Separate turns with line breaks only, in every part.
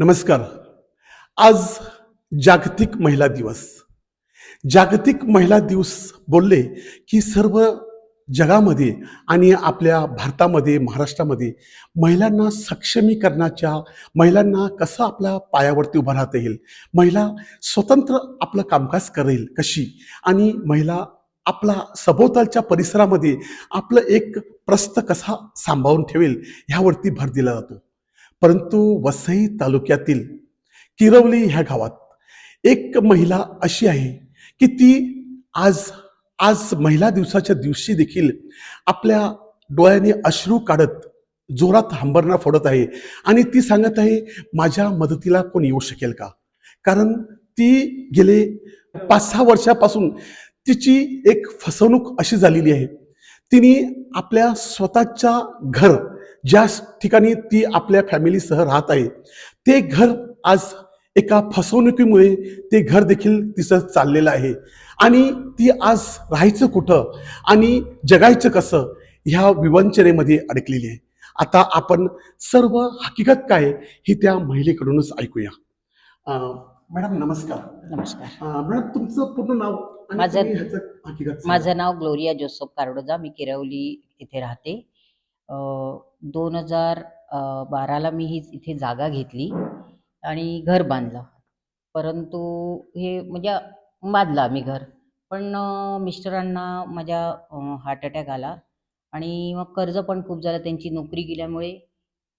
नमस्कार. आज जागतिक महिला दिवस. जागतिक महिला दिवस बोलले की सर्व जगामध्ये आणि आपल्या भारतामध्ये महाराष्ट्रामध्ये महिलांना सक्षमीकरणाच्या महिलांना कसं आपल्या पायावरती उभं राहता येईल महिला स्वतंत्र आपलं कामकाज करेल कशी आणि महिला आपला सभोवतालच्या परिसरामध्ये आपलं एक प्रस्त कसा सांभाळून ठेवेल ह्यावरती भर दिला जातो. परंतु वसई तालुक्यातील किरवली ह्या गावात एक महिला अशी आहे की ती आज आज महिला दिवसाच्या दिवशी देखील आपल्या डोळ्याने अश्रू काढत जोरात हंबरणा फोडत आहे. आणि ती सांगत आहे माझ्या मदतीला कोण येऊ शकेल का? कारण ती गेले पाच सहा वर्षापासून तिची एक फसवणूक अशी झालेली आहे. तिने आपल्या स्वतःच्या घर ज्या ठिकाणी ती आपल्या फॅमिलीसह राहत आहे ते घर आज एका फसवणुकीमुळे ते घर देखील तिचं चाललेलं आहे. आणि ती आज राहायचं कुठं आणि जगायचं कसं ह्या विवंचनेमध्ये अडकलेली आहे. आता आपण सर्व हकीकत काय ही त्या महिलेकडूनच ऐकूया. मॅडम नमस्कार.
नमस्कार.
मॅडम तुमचं पूर्ण नाव
माझं-
हकीकत.
माझं नाव ग्लोरिया जोसफ कारडोजा मी किरवली इथे राहते. दोन हजार बाराला मी ही इथे जागा घेतली आणि घर बांधलं. परंतु हे म्हणजे बांधलं आम्ही घर. पण मिस्टरांना माझ्या हार्ट अटॅक आला आणि मग कर्ज पण खूप झालं. त्यांची नोकरी गेल्यामुळे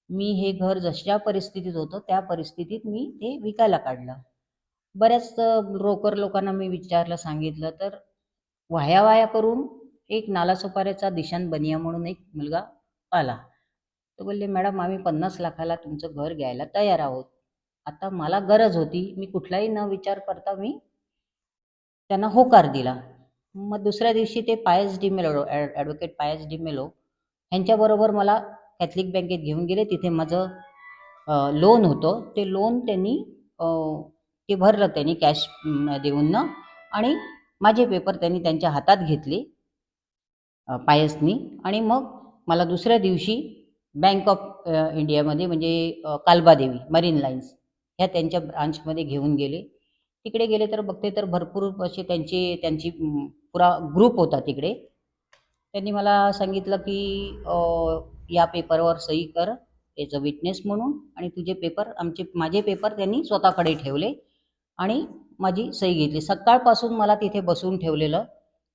मी हे घर जशा परिस्थितीत होतं त्या परिस्थितीत मी ते विकायला काढलं. बऱ्याच ब्रोकर लोकांना मी विचारलं सांगितलं तर वाया वाया करून एक नालासोपाऱ्याचा दिशान बनिया म्हणून एक मुलगा आला. तो बोलले मॅडम आम्ही पन्नास लाखाला तुमचं घर घ्यायला तयार आहोत. आता मला गरज होती. मी कुठलाही न विचार करता मी त्यांना होकार दिला. मग दुसऱ्या दिवशी ते पायस डिमेलो ॲडव्होकेट पायस डिमेलो ह्यांच्याबरोबर मला कॅथलिक बँकेत घेऊन गेले. तिथे माझं लोन होतं. ते लोन त्यांनी ते भरलं त्यांनी कॅश देऊन ना. आणि माझे पेपर त्यांनी त्यांच्या हातात घेतले पायसनी. आणि मग मला दुसऱ्या दिवशी बँक ऑफ इंडियामध्ये म्हणजे कालबादेवी मरीन लाईन्स ह्या त्यांच्या ब्रांचमध्ये घेऊन गेले. तिकडे गेले तर बघते तर भरपूर असे त्यांचे त्यांची पुरा ग्रुप होता तिकडे. त्यांनी मला सांगितलं की या पेपरवर सही कर एज अ विटनेस म्हणून आणि तुझे पेपर आमचे माझे पेपर त्यांनी स्वतःकडे ठेवले आणि माझी सही घेतली. सकाळपासून मला तिथे बसवून ठेवलेलं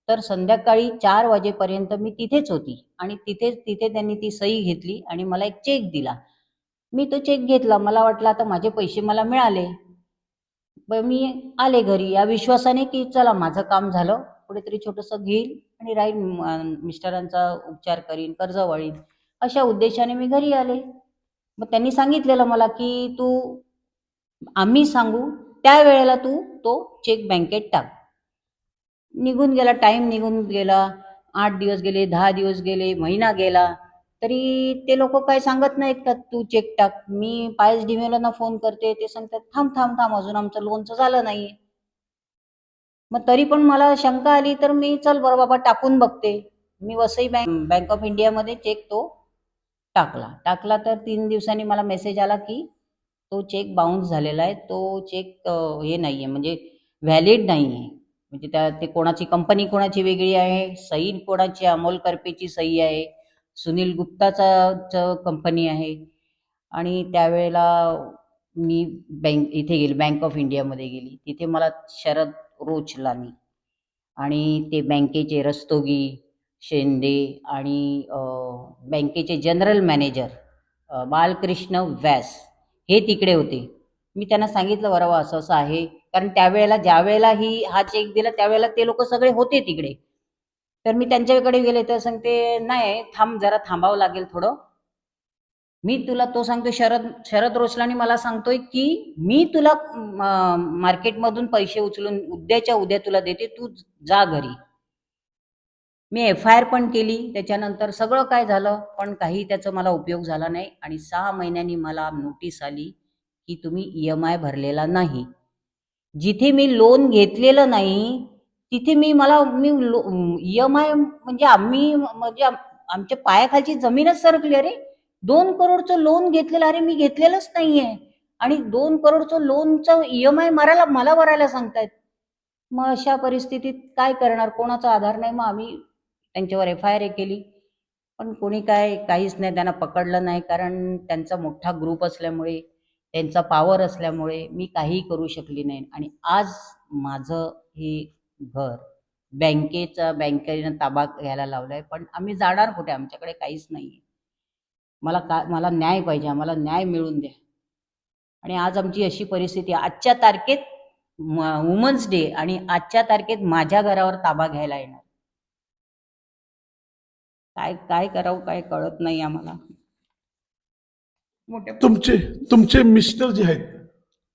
तर संध्याकाळी चार वाजेपर्यंत मी तिथेच होती आणि तिथेच तिथे त्यांनी ती सही घेतली आणि मला एक चेक दिला. मी तो चेक घेतला. मला वाटलं आता माझे पैसे मला मिळाले. मी आले घरी. या विश्वासाने की चला माझं काम झालं. कुठेतरी छोटंसं घेईल आणि राहील मिस्टरांचा उपचार करीन कर्ज वळीन. अशा उद्देशाने मी घरी आले. मग त्यांनी सांगितलेलं मला की तू आम्ही सांगू. त्या वेळेला तू तो चेक बँकेत टाक. निघून गेला टाइम निघून गेला आठ दिवस गेले दहा दिवस गेले महिना गेला तरी ते लोक काय सांगत नाहीत का तू चेक टाक मी पायस डिमेलांना फोन करते. ते सांगतात थांब थांब थांब अजून आमचं लोनचं झालं नाही. मग तरी पण मला शंका आली तर मी चल बरं बाबा टाकून बघते. मी वसई बँक बँक ऑफ इंडियामध्ये चेक तो टाकला. टाकला तर तीन दिवसांनी मला मेसेज आला की तो चेक बाउन्स झालेला आहे तो चेक हे नाही आहे म्हणजे व्हॅलिड नाही आहे म्हणजे त्या ते कोणाची कंपनी कोणाची वेगळी आहे सही कोणाची अमोल करपेची सही आहे सुनील गुप्ताचा कंपनी आहे. आणि त्यावेळेला मी बँक इथे गेली बँक ऑफ इंडियामध्ये गेली. तिथे मला शरद रोचलानी आणि ते बँकेचे रस्तोगी शेंदे आणि बँकेचे जनरल मॅनेजर बालकृष्ण व्यास हे तिकडे होते. मी त्यांना सांगितलं बरं असं असं आहे. कारण त्यावेळेला ज्या वेळेला ही हा चेक दिला त्यावेळेला ते लोक सगळे होते तिकडे. तर मी त्यांच्याकडे गेले तर सांगते नाही थांब जरा थांबावं लागेल थोडं. मी तुला तो सांगतो शरद शरद रोचलानी मला सांगतोय की मी तुला मार्केटमधून पैसे उचलून उद्याच्या उद्या तुला देते तू जा घरी. मी एफ आय आर पण केली त्याच्यानंतर सगळं काय झालं पण काही त्याचा मला उपयोग झाला नाही आणि सहा महिन्यांनी मला नोटीस आली की तुम्ही ई एम आय भरलेला नाही. जिथे मी लोन घेतलेलं नाही तिथे मी मला मी लो ई एम आय म्हणजे आम्ही म्हणजे आमच्या पायाखालची जमीनच सरकली. अरे दोन करोडचं लोन घेतलेलं अरे मी घेतलेलंच नाहीये. आणि दोन करोडचं लोनचं ई एम आय मारायला मला भरायला सांगतायत. मग अशा परिस्थितीत काय करणार? कोणाचा आधार नाही. मग आम्ही त्यांच्यावर एफ आय आर केली. पण कोणी काय काहीच नाही. त्यांना पकडलं नाही कारण त्यांचा मोठा ग्रुप असल्यामुळे त्यांचा पावर असल्यामुळे मी काहीही करू शकली नाही. आणि आज माझं हे घर बँकेचा बँकेनं ताबा घ्यायला लावलाय. पण आम्ही जाणार कुठे? आमच्याकडे काहीच नाही मला का मला न्याय पाहिजे आम्हाला न्याय मिळून द्या. आणि आज आमची अशी परिस्थिती आजच्या तारखेत वुमन्स डे आणि आजच्या तारखेत माझ्या घरावर ताबा घ्यायला येणार. काय काय करावं काय कळत नाही आम्हाला. मोठ्या
तुमचे तुमचे मिस्टर जे आहेत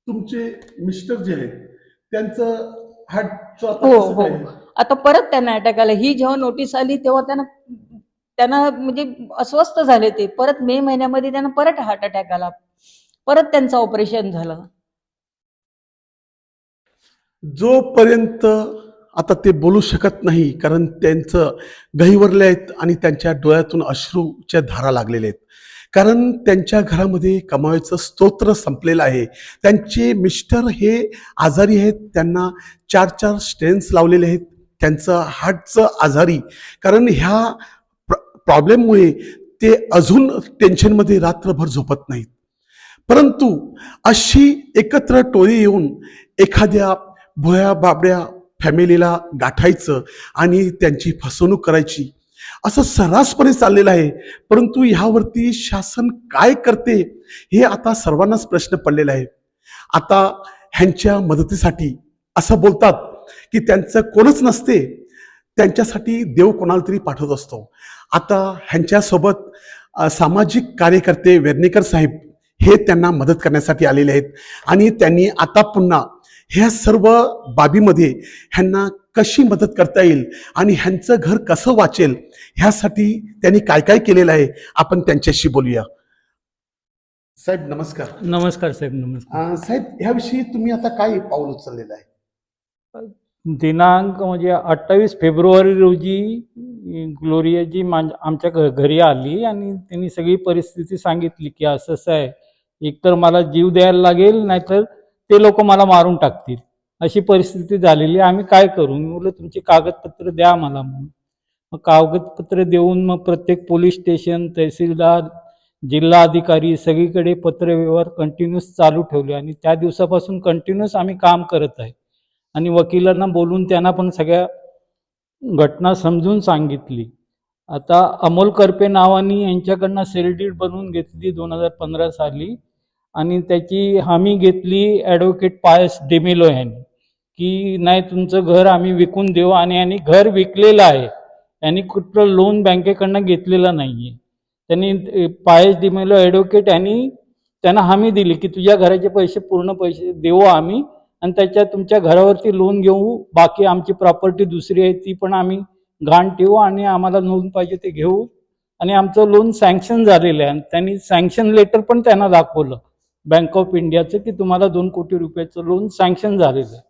तुमचे मिस्टर जे आहेत त्यांचं हार्टचं आता
हो, हो. आता परत त्यांना अटॅक आला. ही जेव्हा नोटीस आली तेव्हा त्यांना त्यांना म्हणजे अस्वस्थ झाले ते. परत मे महिन्यामध्ये त्यांना परत हार्ट अटॅक आला. परत त्यांचं ऑपरेशन झालं.
जोपर्यंत आता ते बोलू शकत नाही कारण त्यांचं गहिवरले आहेत आणि त्यांच्या डोळ्यातून अश्रूच्या धारा लागलेल्या आहेत. कारण त्यांच्या घरामध्ये कमावायचं स्तोत्र संपलेलं आहे. त्यांचे मिस्टर हे आजारी आहेत त्यांना चार चार स्टेन्स लावलेले आहेत त्यांचं हार्टचं आजारी. कारण ह्या प्र प्रॉब्लेममुळे ते अजून टेन्शनमध्ये रात्रभर झोपत नाहीत. परंतु अशी एकत्र टोळी येऊन एखाद्या भोया बाबड्या फॅमिलीला गाठायचं आणि त्यांची फसवणूक करायची. असं सर्रासपणे चाललेलं आहे. परंतु ह्यावरती शासन काय करते हे आता सर्वांनाच प्रश्न पडलेला आहे आता ह्यांच्या मदतीसाठी असं बोलतात की त्यांचं कोणच नसते त्यांच्यासाठी देव कोणाला तरी पाठवत असतो. आता ह्यांच्यासोबत सामाजिक कार्यकर्ते वेर्णेकर साहेब हे त्यांना मदत करण्यासाठी आलेले आहेत. आणि त्यांनी आता पुन्हा ह्या सर्व बाबीमध्ये ह्यांना कशी मदत करता येईल आणि ह्यांचं घर कसं वाचेल ह्यासाठी त्यांनी काय काय केलेलं आहे आपण त्यांच्याशी बोलूया. साहेब नमस्कार.
नमस्कार साहेब नमस्कार.
साहेब ह्याविषयी तुम्ही आता काय पाऊल उचललेलं आहे?
दिनांक म्हणजे अठ्ठावीस फेब्रुवारी रोजी ग्लोरियाजी आमच्या घरी आली आणि त्यांनी सगळी परिस्थिती सांगितली की असं असं आहे. एकतर मला जीव द्यायला लागेल नाहीतर ते लोक मला मारून टाकतील. अशी परिस्थिती झालेली आहे. आम्ही काय करू? मी म्हटलं तुमची कागदपत्र द्या मला म्हणून. मग कागदपत्र देऊन मग प्रत्येक पोलीस स्टेशन तहसीलदार जिल्हा अधिकारी सगळीकडे पत्रव्यवहार कंटिन्यूस चालू ठेवले आणि त्या दिवसापासून कंटिन्यूस आम्ही काम करत आहे. आणि वकिलांना बोलून त्यांना पण सगळ्या घटना समजून सांगितली. आता अमोल करपे नावानी यांच्याकडनं सेल डीड बनवून घेतली दोन हजार पंधरा साली. आणि त्याची हमी घेतली ॲडव्होकेट पायस डेमेलो यांनी की नाही तुमचं घर आम्ही विकून देऊ आणि यांनी घर विकलेलं आहे. यांनी कुठलं लोन बँकेकडनं घेतलेलं नाही आहे त्यांनी पायस डिमेलो ॲडव्होकेट यांनी त्यांना हमी दिली की तुझ्या घराचे पैसे पूर्ण पैसे देऊ आम्ही आणि त्याच्या तुमच्या घरावरती लोन घेऊ बाकी आमची प्रॉपर्टी दुसरी आहे ती पण आम्ही घाण ठेवू आणि आम्हाला लोन पाहिजे ते घेऊ. आणि आमचं लोन सँक्शन झालेलं आहे आणि त्यांनी सँक्शन लेटर पण त्यांना दाखवलं. बँक ऑफ इंडियाचं की तुम्हाला दोन कोटी रुपयाचं लोन सँक्शन झालेलं आहे.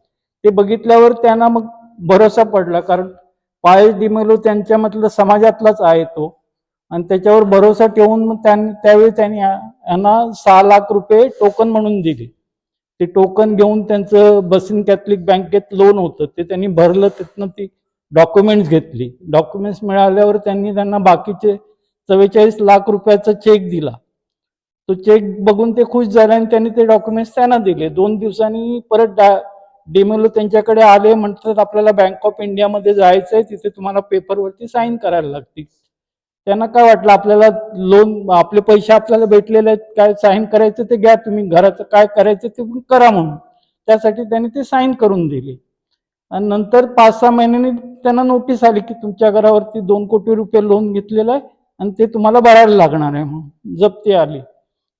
ते बघितल्यावर त्यांना मग भरोसा पडला कारण पायस डिमेलो त्यांच्यामधलं समाजातलाच आहे तो. आणि त्याच्यावर भरोसा ठेवून मग त्यांनी त्यावेळी त्यांनी यांना सहा लाख रुपये टोकन म्हणून दिले. ते टोकन घेऊन त्यांचं बसिन कॅथलिक बँकेत लोन होतं. ते त्यांनी भरलं तिथनं ती डॉक्युमेंट्स घेतली. डॉक्युमेंट्स मिळाल्यावर त्यांनी त्यांना बाकीचे चव्वेचाळीस लाख रुपयाचा चेक दिला. तो चेक बघून ते खुश झाले आणि त्यांनी ते डॉक्युमेंट्स त्यांना दिले. दोन दिवसांनी परत डा डेमेलो त्यांच्याकडे आले म्हणतात आपल्याला बँक ऑफ इंडियामध्ये जायचं आहे तिथे तुम्हाला पेपरवरती साईन करायला लागतील. त्यांना काय वाटलं आपल्याला लोन आपले पैसे आपल्याला भेटलेले आहेत काय साईन करायचं ते घ्या तुम्ही घराचं काय करायचं ते पण करा म्हणून. त्यासाठी त्यांनी ते साईन करून दिले. आणि नंतर पाच सहा महिन्यांनी त्यांना नोटीस आली की तुमच्या घरावरती दोन कोटी रुपये लोन घेतलेलं आहे आणि ते तुम्हाला भरायला लागणार आहे म्हणून. जप्ती आली.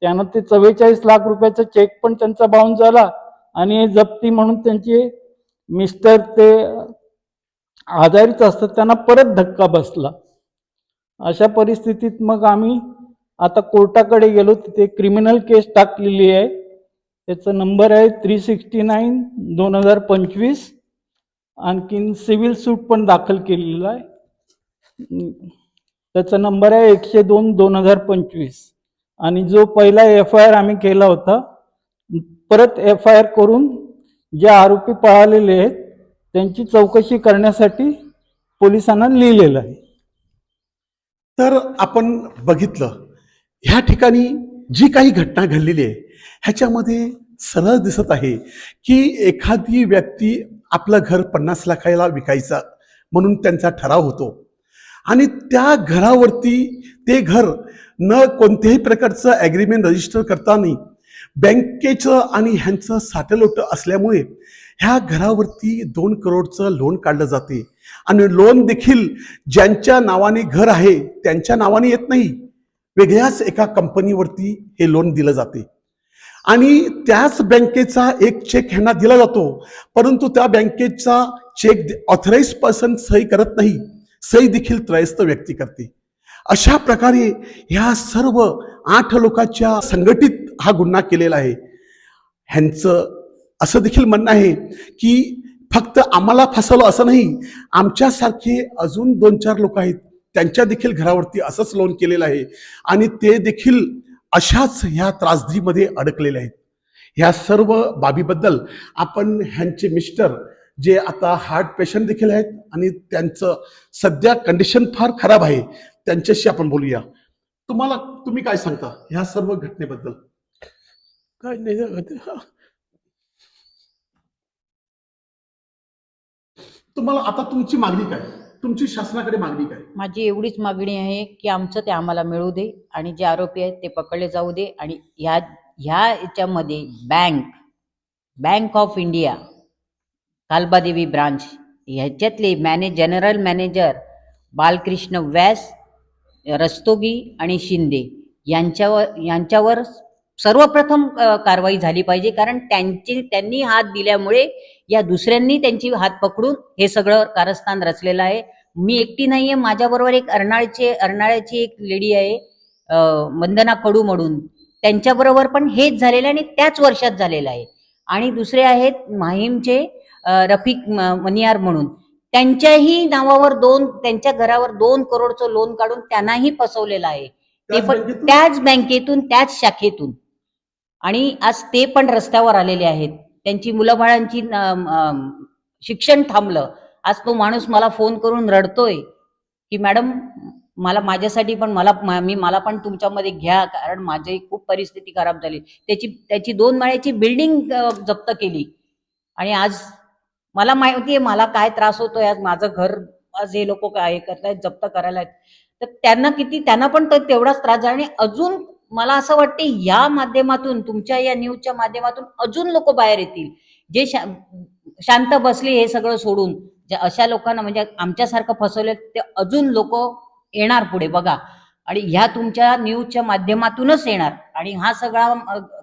त्यानं ते चव्वेचाळीस लाख रुपयाचा चेक पण त्यांचा बाउन्स झाला. आणि जप्ती म्हणून त्यांचे मिस्टर ते आजारीच असतात त्यांना परत धक्का बसला. अशा परिस्थितीत मग आम्ही आता कोर्टाकडे गेलो तिथे क्रिमिनल केस टाकलेली आहे. त्याचा नंबर आहे थ्री सिक्स्टी नाईन दोन हजार पंचवीस. आणखीन सिव्हिल सूट पण दाखल केलेला आहे. त्याचा नंबर आहे एकशे दोन दोन हजार पंचवीस. आणि जो पहिला एफ आय आर आम्ही केला होता परत एफ आय आर करून जे आरोपी पळालेले आहेत त्यांची चौकशी करण्यासाठी पोलिसांना लिहिलेलं आहे.
तर आपण बघितलं ह्या ठिकाणी जी काही घटना घडलेली आहे ह्याच्यामध्ये सरळ दिसत आहे की एखादी व्यक्ती आपलं घर पन्नास लाखाला विकायचं म्हणून त्यांचा ठराव होतो. आणि त्या घरावरती ते घर न कोणत्याही प्रकारचं ॲग्रीमेंट रजिस्टर करताना बँकेचं आणि ह्यांचं साटेलोट असल्यामुळे ह्या घरावरती दोन करोडचं लोन काढलं जाते. आणि लोन देखील ज्यांच्या नावाने घर आहे त्यांच्या नावाने येत नाही. वेगळ्याच एका कंपनीवरती हे लोन दिलं जाते. आणि त्याच बँकेचा एक चेक ह्यांना दिला जातो. परंतु त्या बँकेचा चेक ऑथराईज पर्सन सही करत नाही. सही देखील त्रयस्थ व्यक्ती करते. अशा प्रकारे ह्या सर्व आठ लोकांच्या संघटित हा गुन्हा केलेला आहे. ह्यांचं असं देखील म्हणणं आहे की फक्त आम्हाला फसवलं असं नाही आमच्यासारखे अजून दोन चार लोक आहेत त्यांच्या देखील घरावरती असंच लोन केलेलं आहे आणि ते देखील अशाच ह्या त्रासदीमध्ये अडकलेले आहेत. ह्या सर्व बाबीबद्दल आपण ह्यांचे मिस्टर जे आता हार्ट पेशंट देखील आहेत आणि त्यांचं सध्या कंडिशन फार खराब आहे त्यांच्याशी आपण बोलूया. तुम्हाला तुम्ही काय सांगता ह्या सर्व घटनेबद्दल?
काय नाही
तुम्हाला आता तुमची मागणी काय? तुमची शासनाकडे मागणी काय?
माझी एवढीच मागणी आहे की आमचं ते आम्हाला मिळू दे आणि जे आरोपी आहेत ते पकडले जाऊ दे आणि ह्या ह्या याच्यामध्ये bank bank of India Kalbadevi branch. ह्याच्यातले मॅने जनरल मॅनेजर बालकृष्ण व्यास रस्तोगी आणि शिंदे यांच्यावर यांच्यावर सर्वप्रथम कारवाई झाली पाहिजे. कारण त्यांची त्यांनी हात दिल्यामुळे या दुसऱ्यांनी त्यांची हात पकडून हे सगळं कारस्थान रचलेलं आहे. मी एकटी नाहीये. माझ्याबरोबर एक अर्नाळचे अर्नाळ्याची एक लेडी आहे वंदना कडू म्हणून. त्यांच्याबरोबर पण हेच झालेलं आहे आणि त्याच वर्षात झालेलं आहे. आणि दुसरे आहेत माहीमचे रफिक मनियार म्हणून. त्यांच्याही नावावर दोन त्यांच्या घरावर दोन करोडचं लोन काढून त्यांनाही फसवलेलं आहे. ते
त्याच
पण
बँकेतून?
त्याच बँकेतून त्याच शाखेतून. आणि आज ते पण रस्त्यावर आलेले आहेत. त्यांची मुलंबाळांची शिक्षण थांबलं. आज तो माणूस मला फोन करून रडतोय की मॅडम मला माझ्यासाठी पण मला मा- मी मला पण तुमच्यामध्ये घ्या कारण माझी खूप परिस्थिती खराब झाली. त्याची त्याची दोन माळ्याची बिल्डिंग जप्त केली. आणि आज मला माहिती आहे मला काय त्रास होतोय आज माझं घर आज हे लोक काय करतायत जप्त करायला आहेत. तर त्यांना किती त्यांना पण तर तेवढाच त्रास झाला आणि अजून मला असं वाटते या माध्यमातून तुमच्या या न्यूजच्या माध्यमातून अजून लोक बाहेर येतील. जे शा शांत बसले हे सगळं सोडून ज्या अशा लोकांना म्हणजे आमच्यासारखं फसवले ते अजून लोक येणार पुढे बघा. आणि ह्या तुमच्या न्यूजच्या माध्यमातूनच येणार. आणि हा सगळा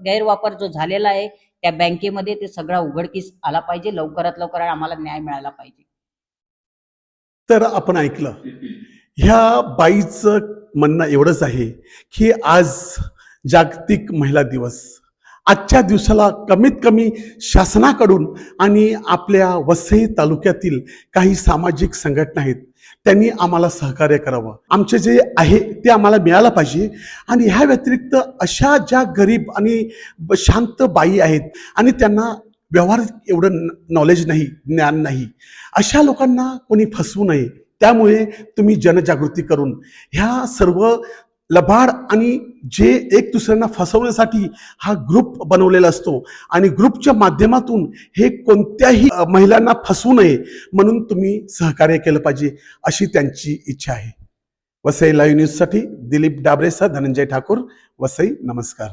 गैरवापर जो झालेला आहे त्या बँकेमध्ये ते सगळा उघडकीस आला पाहिजे लवकरात लवकर आणि आम्हाला न्याय मिळाला पाहिजे.
तर आपण ऐकलं. ह्या बाईचं म्हणणं एवढंच आहे की आज जागतिक महिला दिवस. आजच्या दिवसाला कमीत कमी शासनाकडून आणि आपल्या वसई तालुक्यातील काही सामाजिक संघटना आहेत त्यांनी आम्हाला सहकार्य करावं. आमचे जे आहे ते आम्हाला मिळालं पाहिजे. आणि ह्या व्यतिरिक्त अशा ज्या गरीब आणि शांत बाई आहेत आणि त्यांना व्यवहार एवढं नॉलेज नाही ज्ञान नाही अशा लोकांना कोणी फसवू नये. त्यामुळे तुम्ही जनजागृती करून ह्या सर्व लबाड आणि जे एक दुसऱ्यांना फसवण्यासाठी हा ग्रुप बनवलेला असतो. आणि ग्रुपच्या माध्यमातून हे कोणत्याही महिलांना फसवू नये म्हणून तुम्ही सहकार्य केलं पाहिजे अशी त्यांची इच्छा आहे. वसई लाईव्ह न्यूजसाठी दिलीप डाबरेसा धनंजय ठाकूर. वसई नमस्कार.